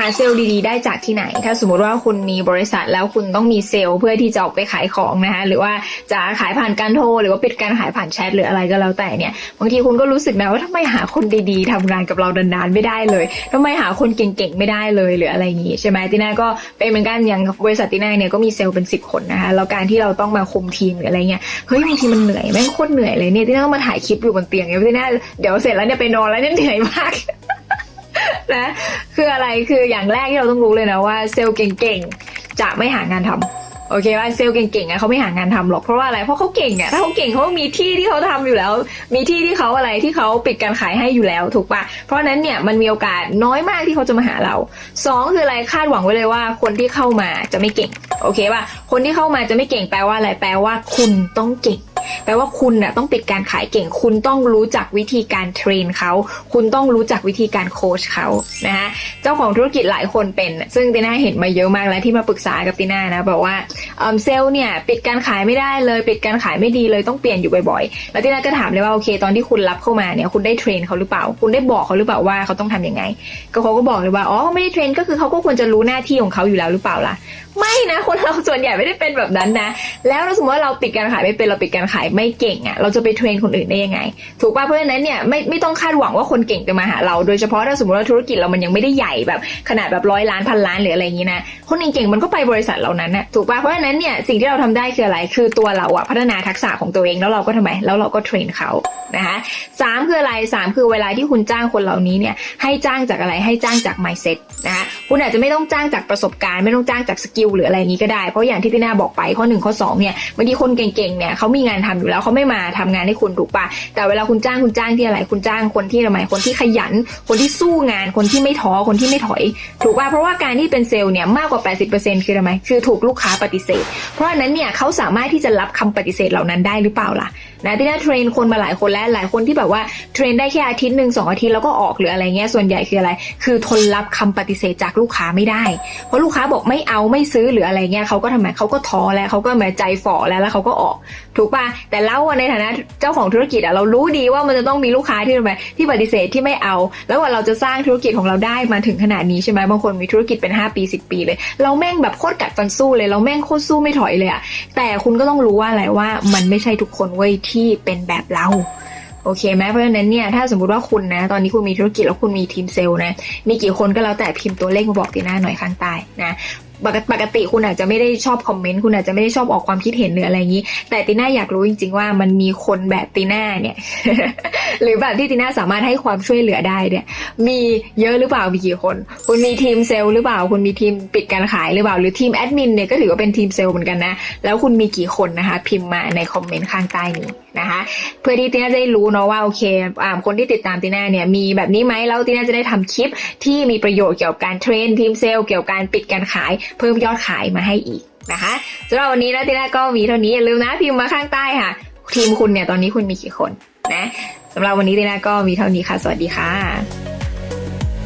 หาเซลล์ดีๆ ได้จากที่ไหน ถ้าสมมติว่าคุณมีบริษัทแล้วคุณต้องมีเซลล์เพื่อที่จะออกไปขายของนะคะหรือว่าจะขายผ่านการโทร หรือว่าเปิดการขายผ่านแชทหรืออะไรก็แล้วแต่เนี่ยบางทีคุณก็รู้สึกนะว่าทำไมหาคนดีๆทำงานกับเรานานๆไม่ได้เลยทำไมหาคนเก่งๆไม่ได้เลยหรืออะไรอย่างงี้ใช่ไหมติน่าก็เป็นเหมือนกันอย่างบริษัทติน่าเนี่ยก็มีเซลล์เป็นสิบคนนะคะแล้วการที่เราต้องมาคุมทีมหรืออะไรเงี้ยเฮ้ยบางทีมันเหนื่อยแม่งโคตรเหนื่อยเลยเนี่ยติน่าต้องมาถ่ายคลิปอยู่บนเตียงเนี่ยติน่าเดี๋ยวเสร็จแล้วเนี่ยไปนอนแล้วเนี่ยเหนื่อยมาก นะ คืออะไรคืออย่างแรกที่เราต้องรู้เลยนะว่าเซลล์เก่งๆจะไม่หางานทำโอเคว่าเซลล์เก่งๆอะเขาไม่หางานทำหรอกเพราะว่าอะไรเพราะเขาเก่งอะถ้าเขาเก่งเขามีที่ที่เขาทำอยู่แล้ว มีที่ที่เขาอะไรที่เขาปิดการขายให้อยู่แล้วถูกปะเพราะฉะนั้นเนี่ยมันมีโอกาสน้อยมากที่เขาจะมาหาเราสองคืออะไรคาดหวังไว้เลยว่าคนที่เข้ามาจะไม่เก่งโอเคป่ะคนที่เข้ามาจะไม่เก่งแปลว่าอะไรแปลว่าคุณต้องเก่ง แปลว่าคุณน่ะต้องปิดการขายเก่ง คุณต้องรู้จักวิธีการเทรนเขาคุณต้องรู้จักวิธีการโค้ชเขานะคะเจ้าของธุรกิจหลายคนเป็น ซึ่งติน่าเห็นมาเยอะมากแล้วที่มาปรึกษากับติน่านะบอกว่าเอิ่มเซลล์เนี่ยปิดการขายไม่ได้เลย ปิดการขายไม่ดีเลยต้องเปลี่ยนอยู่บ่อยๆ แล้วติน่าก็ถามเลยว่าโอเค ตอนที่คุณรับเข้ามาเนี่ยคุณได้เทรนเขาหรือเปล่า คุณได้บอกเขาหรือเปล่าว่าเขาต้องทำยังไง ก็เขาก็บอกเลยว่าอ๋อไม่ได้เทรนก็คือเขาก็ควรจะรู้หน้าที่ของเขาอยู่แล้วหรือเปล่าล่ะไม่นะคนเราส่วนใหญ่ไม่ได้เป็นแบบนั้นนะ แล้วสมมติว่าเราปิดการขายไม่เป็นเราปิดการขายไม่เก่งอะ่ะเราจะไปเทรนคนอื่นได้ยังไง ถูกป่ะเพราะฉะนั้นเนี่ยไม่ไม่ต้องคาดหวังว่าคนเก่งจะมาหาเรา โดยเฉพาะถ้าสมมติว่าธุรกิจเรามันยังไม่ได้ใหญ่แบบขนาดแบบร้อยล้านพันล้านหรืออะไรอย่างนี้นะคนเก่งๆมันก็ไปบริษัทเหล่านั้นนะถูกป่ะเพราะฉะนั้นเนี่ยสิ่งที่เราทำได้คืออะไรคือตัวเราอะพัฒนาทักษะของตัวเองแล้วเราก็ทำไมแล้วเราก็เทรนเขานะคะสามคืออะไรสามคือเวลาที่คุณจ้างคนเหล่านี้เนี่ยให้จ้างจากอะไรให้จ้างจาก mindset นะคะ คุณอาจจะไม่ต้องจ้างจากประสบการณ์ไม่ต้องจ้างจากสกิลหรืออะไรอย่างนี้ก็ได้เพราะอย่างที่พี่นาบอกไปข้อหนึ่งข้อสองเนี่ยบางทีคนเก่งๆเนี่ยเขามีงานทำอยู่แล้วเขาไม่มาทำงานให้คุณถูกปะแต่เวลาคุณจ้างคุณจ้างที่อะไรคุณจ้างคนที่ทำไมคนที่ขยัน คนที่สู้งานคนที่ไม่ท้อคนที่ไม่ถอย ถูกป่ะเพราะว่าการที่เป็นเซลล์เนี่ยมากกว่า 80%คือทำไมคือถูกลูกค้าปฏิเสธ เพราะฉะนั้นเนี่ยเขาสามารถที่จะรับคำปฏิเสธเหล่านั้นได้หรือเปล่าล่ะนะที่น่าเทรนคนมาหลายคนแล้วหลายคนที่แบบว่าเทรนได้แค่อาทิตย์หนึ่งสองอาทิตย์แล้วก็ออกหรืออะไรเงี้ยส่วนใหญ่คืออะไร คือทนรับคำปฏิเสธจากลูกค้าไม่ได้ เพราะลูกค้าบอกไม่เอาไม่ซื้อหรืออะไรเงี้ยเขาก็ทำไมเขาก็ท้อแล้วเขาก็มาใจฝ่อแล้วแล้วเขาก็ออก ถูกป่ะแต่เราในฐานะเจ้าของธุรกิจอะเรารู้ดีว่ามันจะต้องมีลูกค้าที่ทำไมที่ปฏิเสธที่ไม่เอา แล้วว่าเราจะสร้างธุรกิจของเราได้มาถึงขนาดนี้ใช่ไหมบางคนมีธุรกิจเป็น 5 ปี 10 ปีเลย เราแม่งแบบโคตรกัดฟันสู้เลย เราแม่งโคตรสู้ไม่ถอยเลยอะแต่คุณก็ต้องรู้ว่าอะไรว่ามันไม่ใช่ทุกคนเว้ยที่เป็นแบบเรา โอเคไหมเพราะฉะนั้นเนี่ยถ้าสมมติว่าคุณนะ ตอนนี้คุณมีธุรกิจแล้วคุณมีทีมเซลล์นะ มีกี่คนก็แล้วแต่พิมพ์ตัวเลขมาบอกตีหน้าหน่อยข้างใต้นะ ปกติปกติคุณอาจจะไม่ได้ชอบคอมเมนต์คุณอาจจะไม่ได้ชอบออกความคิดเห็นหรืออะไรอย่างนี้ แต่ตีน่าอยากรู้จริง ๆ ว่ามันมีคนแบบตีน่าเนี่ย หรือแบบที่ตีน่าสามารถให้ความช่วยเหลือได้เนี่ย มีเยอะหรือเปล่ามีกี่คน คุณมีทีมเซลล์หรือเปล่า คุณมีทีมปิดการขายหรือเปล่า หรือทีมแอดมินเนี่ยก็ถือว่าเป็นทีมเซลล์เหมือนกันนะ แล้วคุณมีกี่คนนะคะ พิมพ์มาในคอมเมนต์ข้างใต้นี้นะคะ เพื่อที่ตีน่าจะได้รู้เนาะว่าโอเคอ่าคนที่ติดตามตีน่าเนี่ยมีแบบนี้ไหมแล้วตีน่าจะได้ทำคลิปที่มีประโยชน์เกี่ยวกับการเทรนทีมเซลล์เกี่ยวกับการปิดการขายเพิ่มยอดขายมาให้อีกนะคะสำหรับวันนี้นะทีแรกก็มีเท่านี้อย่าลืมนะพิมพ์มาข้างใต้ค่ะ ทีมคุณเนี่ยตอนนี้คุณมีกี่คนนะสำหรับวันนี้ตีน่าก็มีเท่านี้ค่ะ สวัสดีค่ะ